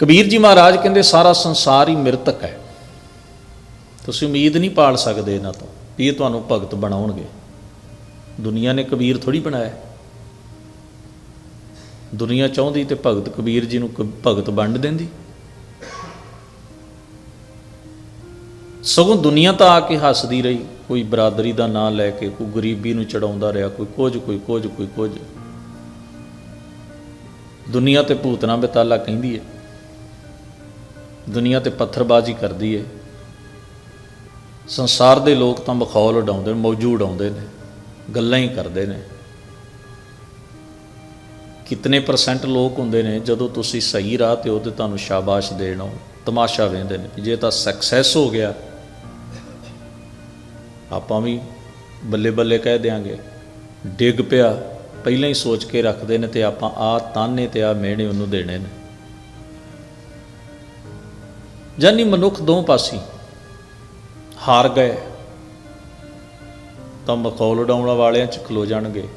ਕਬੀਰ ਜੀ ਮਹਾਰਾਜ ਕਹਿੰਦੇ, ਸਾਰਾ ਸੰਸਾਰ ਹੀ ਮਿਰਤਕ ਹੈ। ਤੁਸੀਂ ਉਮੀਦ ਨਹੀਂ ਪਾਲ ਸਕਦੇ ਇਹਨਾਂ ਤੋਂ ਵੀ ਇਹ ਤੁਹਾਨੂੰ ਭਗਤ ਬਣਾਉਣਗੇ। ਦੁਨੀਆ ਨੇ ਕਬੀਰ ਥੋੜੀ ਬਣਾਇਆ। ਦੁਨੀਆ ਚਾਹੁੰਦੀ ਤੇ ਭਗਤ, ਕਬੀਰ ਜੀ ਨੂੰ ਕ- ਭਗਤ ਵੰਡ ਦਿੰਦੀ। ਸਗੋਂ ਦੁਨੀਆ ਤਾਂ ਆ ਕੇ ਹੱਸਦੀ ਰਹੀ। ਕੋਈ ਬਰਾਦਰੀ ਦਾ ਨਾਂ ਲੈ ਕੇ, ਕੋਈ ਗਰੀਬੀ ਨੂੰ ਚੜਾਉਂਦਾ ਰਿਹਾ, ਕੋਈ ਕੁਝ ਕੋਈ ਕੁਝ ਕੋਈ ਕੁਝ। ਦੁਨੀਆ ਤੇ ਭੂਤਨਾ ਬਿਤਾਲਾ ਕਹਿੰਦੀ ਹੈ। ਦੁਨੀਆ ਤੇ ਪੱਥਰਬਾਜ਼ੀ ਕਰਦੀ ਹੈ ਸੰਸਾਰ ਦੇ ਲੋਕ ਤਾਂ ਮਖੌਲ ਉਡਾਉਂਦੇ ਨੇ ਮੌਜੂ ਉਡਾਉਂਦੇ ਨੇ, ਗੱਲਾਂ ਹੀ ਕਰਦੇ ਨੇ। ਕਿਤਨੇ ਪਰਸੈਂਟ ਲੋਕ ਹੁੰਦੇ ਨੇ, ਜਦੋਂ ਤੁਸੀਂ ਸਹੀ ਰਾਹ ਤੇ ਹੋ ਤੇ ਤੁਹਾਨੂੰ ਸ਼ਾਬਾਸ਼ ਦੇਣ ਉਹ ਤਮਾਸ਼ਾ ਵੇਂਦੇ ਨੇ, ਜੇ ਤਾਂ ਸਕਸੈਸ ਹੋ ਗਿਆ, ਆਪਾਂ ਵੀ ਬੱਲੇ ਬੱਲੇ ਕਹਿ ਦਿਆਂਗੇ। ਡਿੱਗ ਪਿਆ, ਪਹਿਲਾਂ ਹੀ ਸੋਚ ਕੇ ਰੱਖਦੇ ਨੇ ਤੇ ਆਪਾਂ ਆ ਤਾਨੇ ਤੇ ਆ ਮਿਹਣੇ ਉਹਨੂੰ ਦੇਣੇ ਨੇ। ਜਾਨੀ ਮਨੁੱਖ ਦੋ ਪਾਸੀ। ਹਾਰ ਗਏ, ਤਾਂ ਮਖੌਲ ਉਡਾਉਣ ਵਾਲਿਆਂ ਚ ਖਲੋ ਜਾਣਗੇ।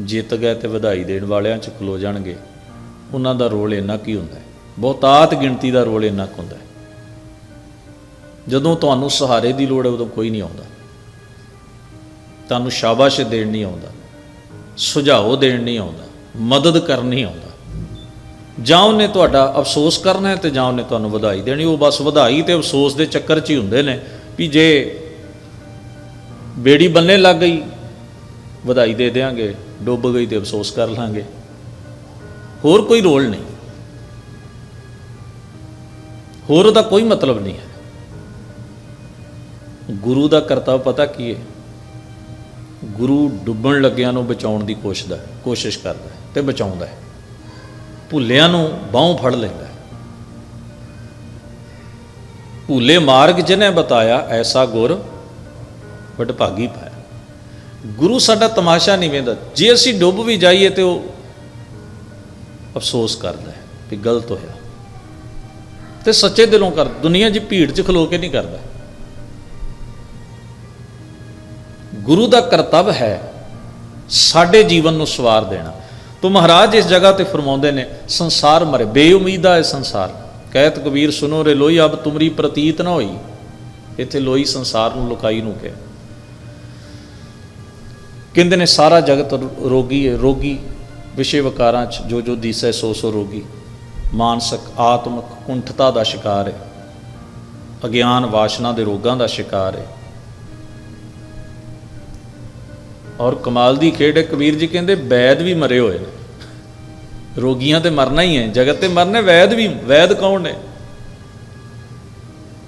ਜਿੱਤ ਗਏ ਤੇ ਵਧਾਈ ਦੇਣ ਵਾਲਿਆਂ ਚ ਖਲੋ ਜਾਣਗੇ। ਉਹਨਾਂ ਦਾ ਰੋਲ ਇੰਨਾ ਕੀ ਹੁੰਦਾ ਹੈ? ਬਹੁਤਾਤ ਗਿਣਤੀ ਦਾ ਰੋਲ ਇੰਨਾ ਕੁ ਹੁੰਦਾ ਹੈ। ਜਦੋਂ ਤੁਹਾਨੂੰ ਸਹਾਰੇ ਦੀ ਲੋੜ ਹੈ, ਉਦੋਂ ਕੋਈ ਨਹੀਂ ਆਉਂਦਾ। ਤੁਹਾਨੂੰ ਸ਼ਾਬਾਸ਼ ਦੇਣ ਨਹੀਂ ਆਉਂਦਾ। ਸੁਝਾਅ ਦੇਣ ਨਹੀਂ ਆਉਂਦਾ। ਮਦਦ ਕਰਨ ਨਹੀਂ ਆਉਂਦਾ। ਜਾਂ ਉਹਨੇ ਤੁਹਾਡਾ ਅਫਸੋਸ ਕਰਨਾ ਹੈ ਤੇ ਜਾਂ ਉਹਨੇ ਤੁਹਾਨੂੰ ਵਧਾਈ ਦੇਣੀ, ਉਹ ਬਸ ਵਧਾਈ ਤੇ ਅਫਸੋਸ ਦੇ ਚੱਕਰ 'ਚ ਹੀ ਹੁੰਦੇ ਨੇ ਵੀ ਜੇ ਬੇੜੀ ਬੰਨੇ ਲੱਗ ਗਈ, ਵਧਾਈ ਦੇ ਦੇਾਂਗੇ ਡੁੱਬ ਗਈ ਤੇ ਅਫਸੋਸ ਕਰ ਲਾਂਗੇ। ਹੋਰ ਕੋਈ ਰੋਲ ਨਹੀਂ। ਹੋਰ ਉਹਦਾ ਕੋਈ ਮਤਲਬ ਨਹੀਂ ਹੈ। ਗੁਰੂ ਦਾ ਕਰਤੱਵ ਪਤਾ ਕੀ ਹੈ? ਗੁਰੂ ਡੁੱਬਣ ਲੱਗਿਆਂ ਨੂੰ ਬਚਾਉਣ ਦੀ ਕੋਸ਼ਿਸ਼ ਦਾ ਕੋਸ਼ਿਸ਼ ਕਰਦਾ ਹੈ ਤੇ ਬਚਾਉਂਦਾ ਹੈ। ਭੁੱਲਿਆਂ ਨੂੰ ਬਾਹੋਂ ਫੜ ਲੈਂਦਾ ਹੈ। ਭੁੱਲੇ ਮਾਰਗ ਜਿਹਨੇ ਬਤਾਇਆ, ਐਸਾ ਗੁਰ ਵਡ ਭਾਗੀ ਪਾਇਆ। ਗੁਰੂ ਸਾਡਾ ਤਮਾਸ਼ਾ ਨਹੀਂ ਵੇਂਦਾ ਜੇ ਅਸੀਂ ਡੁੱਬ ਵੀ ਜਾਈਏ ਤੇ ਉਹ ਅਫਸੋਸ ਕਰਦਾ ਹੈ ਵੀ ਗਲਤ ਹੋਇਆ। ਤੇ ਸੱਚੇ ਦਿਲੋਂ ਕਰ, ਦੁਨੀਆ 'ਚ ਭੀੜ 'ਚ ਖਲੋ ਕੇ ਨਹੀਂ ਕਰਦਾ। ਗੁਰੂ ਦਾ ਕਰਤੱਵ ਹੈ ਸਾਡੇ ਜੀਵਨ ਨੂੰ ਸਵਾਰ ਦੇਣਾ। ਤੋ ਮਹਾਰਾਜ ਇਸ ਜਗ੍ਹਾ ਤੇ ਫਰਮਾਉਂਦੇ ਨੇ, ਸੰਸਾਰ ਮਰੇ। ਬੇਉਮੀਦਾ ਹੈ ਸੰਸਾਰ। ਕਹਿਤ ਕਬੀਰ ਸੁਨੋ ਰੇ ਲੋਈ, ਅਬ ਤੁਮਰੀ ਪ੍ਰਤੀਤ ਨਾ ਹੋਈ। ਇੱਥੇ ਲੋਈ ਸੰਸਾਰ ਨੂੰ ਲੁਕਾਈ ਨੂੰ ਕਿਹਾ। ਕਹਿੰਦੇ ਨੇ, ਸਾਰਾ ਜਗਤ ਰੋਗੀ ਹੈ, ਰੋਗੀ। ਵਿਸ਼ੇ ਵਿਕਾਰਾਂ ਚ ਜੋ ਜੋ ਦਿਸੈ, ਸੋ ਸੋ ਰੋਗੀ। ਮਾਨਸਿਕ ਆਤਮਿਕ ਕੁੰਠਤਾ ਦਾ ਸ਼ਿਕਾਰ ਹੈ। ਅਗਿਆਨ ਵਾਸ਼ਨਾ ਦੇ ਰੋਗਾਂ ਦਾ ਸ਼ਿਕਾਰ ਹੈ। ਔਰ ਕਮਾਲ ਦੀ ਖੇਡ ਹੈ ਕਬੀਰ ਜੀ ਕਹਿੰਦੇ ਵੈਦ ਵੀ ਮਰੇ ਹੋਏ ਨੇ। ਰੋਗੀਆਂ ਤੇ ਮਰਨਾ ਹੀ ਹੈ, ਜਗਤ ਤੇ ਮਰਨੇ ਵੈਦ ਵੀ, ਵੈਦ ਕੌਣ ਨੇ?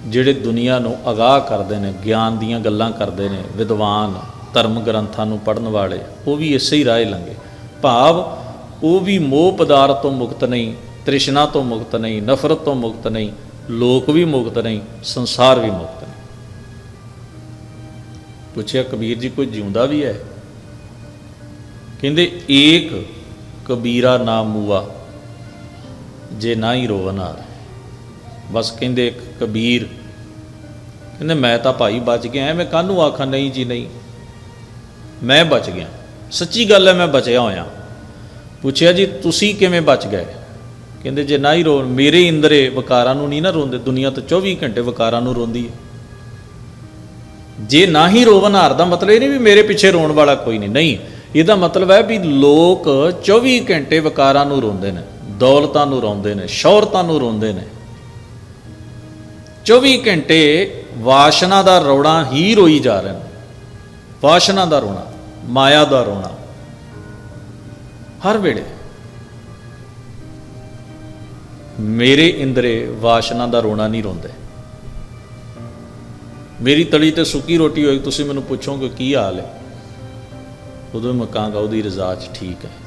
ਜਿਹੜੇ ਦੁਨੀਆ ਨੂੰ ਅਗਾਹ ਕਰਦੇ ਨੇ, ਗਿਆਨ ਦੀਆਂ ਗੱਲਾਂ ਕਰਦੇ ਨੇ, ਵਿਦਵਾਨ, ਧਰਮ ਗ੍ਰੰਥਾਂ ਨੂੰ ਪੜਨ ਵਾਲੇ, ਉਹ ਵੀ ਇਸੇ ਹੀ ਰਾਹ ਲੰਗੇ ਭਾਵ ਉਹ ਵੀ ਮੋਹ ਪਦਾਰਥ ਤੋਂ ਮੁਕਤ ਨਹੀਂ, ਤ੍ਰਿਸ਼ਨਾ ਤੋਂ ਮੁਕਤ ਨਹੀਂ, ਨਫ਼ਰਤ ਤੋਂ ਮੁਕਤ ਨਹੀਂ, ਲੋਕ ਵੀ ਮੁਕਤ ਨਹੀਂ, ਸੰਸਾਰ ਵੀ ਮੁਕਤ ਨਹੀਂ। ਪੁੱਛਿਆ ਕਬੀਰ ਜੀ, ਕੋਈ ਜਿਉਂਦਾ ਵੀ ਹੈ? ਕਹਿੰਦੇ, ਏਕ ਕਬੀਰਾ ਨਾ ਮੂਆ, ਜੇ ਨਾ ਹੀ ਰੋਵਨਾਰ ਬਸ ਕਹਿੰਦੇ, ਇੱਕ ਕਬੀਰ। ਕਹਿੰਦੇ, ਮੈਂ ਤਾਂ ਭਾਈ ਬਚ ਗਿਆ, ਐਵੇਂ ਕਾਹਨੂੰ ਆਖਾਂ, ਨਹੀਂ ਜੀ, ਨਹੀਂ। ਮੈਂ ਬਚ ਗਿਆ। ਸੱਚੀ ਗੱਲ ਹੈ ਮੈਂ ਬਚਿਆ ਹੋਇਆ। ਪੁੱਛਿਆ ਜੀ, ਤੁਸੀਂ ਕਿਵੇਂ ਬਚ ਗਏ? ਕਹਿੰਦੇ, ਜੇ ਨਾ ਹੀ ਰੋ, ਮੇਰੇ ਇੰਦਰੇ ਵਕਾਰਾਂ ਨੂੰ ਨਹੀਂ ਨਾ ਰੋਂਦੇ, ਦੁਨੀਆ ਤਾਂ 24 ਘੰਟੇ ਵਕਾਰਾਂ ਨੂੰ ਰੋਂਦੀ ਹੈ ਜੇ ਨਾ ਹੀ ਰੋਵਨ ਹਾਰ ਦਾ ਮਤਲਬ ਇਹ ਨਹੀਂ ਵੀ ਮੇਰੇ ਪਿੱਛੇ ਰੋਣ ਵਾਲਾ ਕੋਈ ਨਹੀਂ। ਨਹੀਂ ਇਹਦਾ ਮਤਲਬ ਹੈ ਵੀ ਲੋਕ 24 ਘੰਟੇ ਵਕਾਰਾਂ ਨੂੰ ਰੋਂਦੇ ਨੇ, ਦੌਲਤਾਂ ਨੂੰ ਰੋਂਦੇ ਨੇ, ਸ਼ੌਹਰਤਾਂ ਨੂੰ ਰੋਂਦੇ ਨੇ। 24 ਘੰਟੇ ਵਾਸ਼ਨਾ ਦਾ ਰੋਣਾ ਹੀ ਰੋਈ ਜਾ ਰਹੇ ਨੇ। ਵਾਸ਼ਨਾ ਦਾ ਰੋਣਾ, ਮਾਇਆ ਦਾ ਰੋਣਾ। ਹਰ ਵੇਲੇ। ਮੇਰੇ ਇੰਦਰੇ ਵਾਸ਼ਨਾ ਦਾ ਰੋਣਾ ਨਹੀਂ ਰੋਂਦੇ। ਮੇਰੀ ਤਲੀ ਤੇ ਸੁੱਕੀ ਰੋਟੀ ਹੋਈ, ਤੁਸੀਂ ਮੈਨੂੰ ਪੁੱਛੋਗੇ ਕੀ ਹਾਲ ਹੈ? ਉਦੋਂ ਮੈਂ ਕਹਾਂਗਾ ਉਹਦੀ ਰਜ਼ਾ 'ਚ ਠੀਕ ਹੈ।